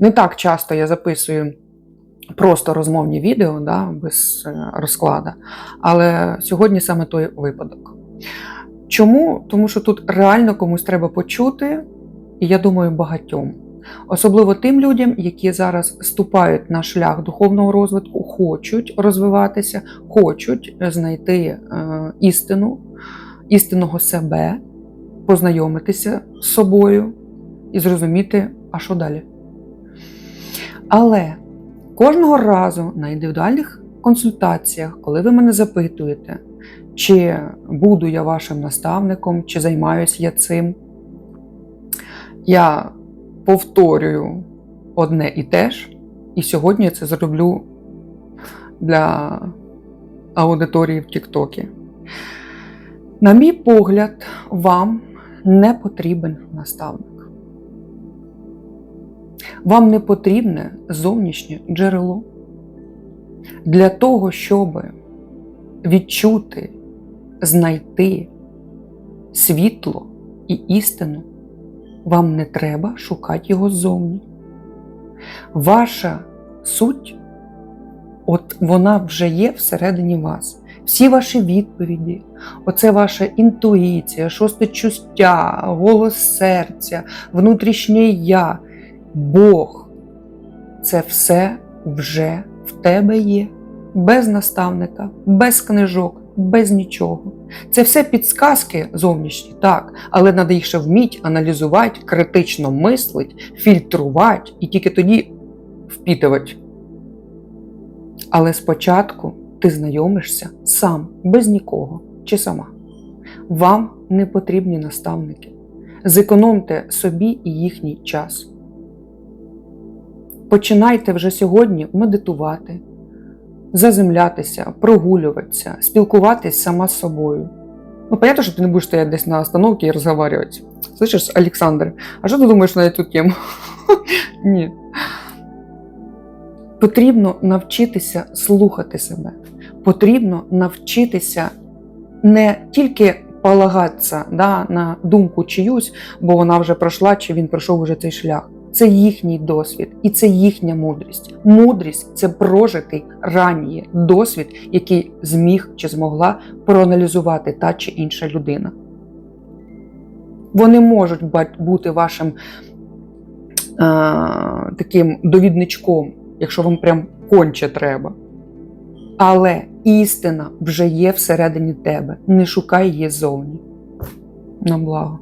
Не так часто я записую просто розмовні відео да, без е, розклада, але сьогодні саме той випадок. Чому? Тому що тут реально комусь треба почути, і я думаю, багатьом. Особливо тим людям, які зараз ступають на шлях духовного розвитку, хочуть розвиватися, хочуть знайти е, істину, істинного себе, познайомитися з собою і зрозуміти, а що далі. Але кожного разу на індивідуальних консультаціях, коли ви мене запитуєте, чи буду я вашим наставником, чи займаюся я цим, я повторюю одне і те ж, і сьогодні я це зроблю для аудиторії в Тіктокі. На мій погляд, вам не потрібен наставник. Вам не потрібне зовнішнє джерело. Для того, щоб відчути, знайти світло і істину, вам не треба шукати його ззовні. Ваша суть, от вона вже є всередині вас. Всі ваші відповіді, оце ваша інтуїція, шосте чуття, голос серця, внутрішнє я, Бог. Це все вже в тебе є, без наставника, без книжок, без нічого. Це все підсказки зовнішні, так, але треба вміть аналізувати, критично мислити, фільтрувати і тільки тоді впітувати. Але спочатку ти знайомишся сам, без нікого чи сама. Вам не потрібні наставники. Зекономте собі і їхній час. Починайте вже сьогодні медитувати, заземлятися, прогулюватися, спілкуватись сама з собою. Ну, понятно, що ти не будеш стояти десь на остановці і розговорювати. Слышиш, Олександр, а що ти думаєш на цю тему? Ні. Потрібно навчитися слухати себе. Потрібно навчитися не тільки полагатися да, на думку чиюсь, бо вона вже пройшла, чи він пройшов уже цей шлях. Це їхній досвід і це їхня мудрість. Мудрість це прожитий ранній досвід, який зміг чи змогла проаналізувати та чи інша людина. Вони можуть бути вашим а, таким довідничком, якщо вам прям конче треба. Але істина вже є всередині тебе. Не шукай її зовні. На благо.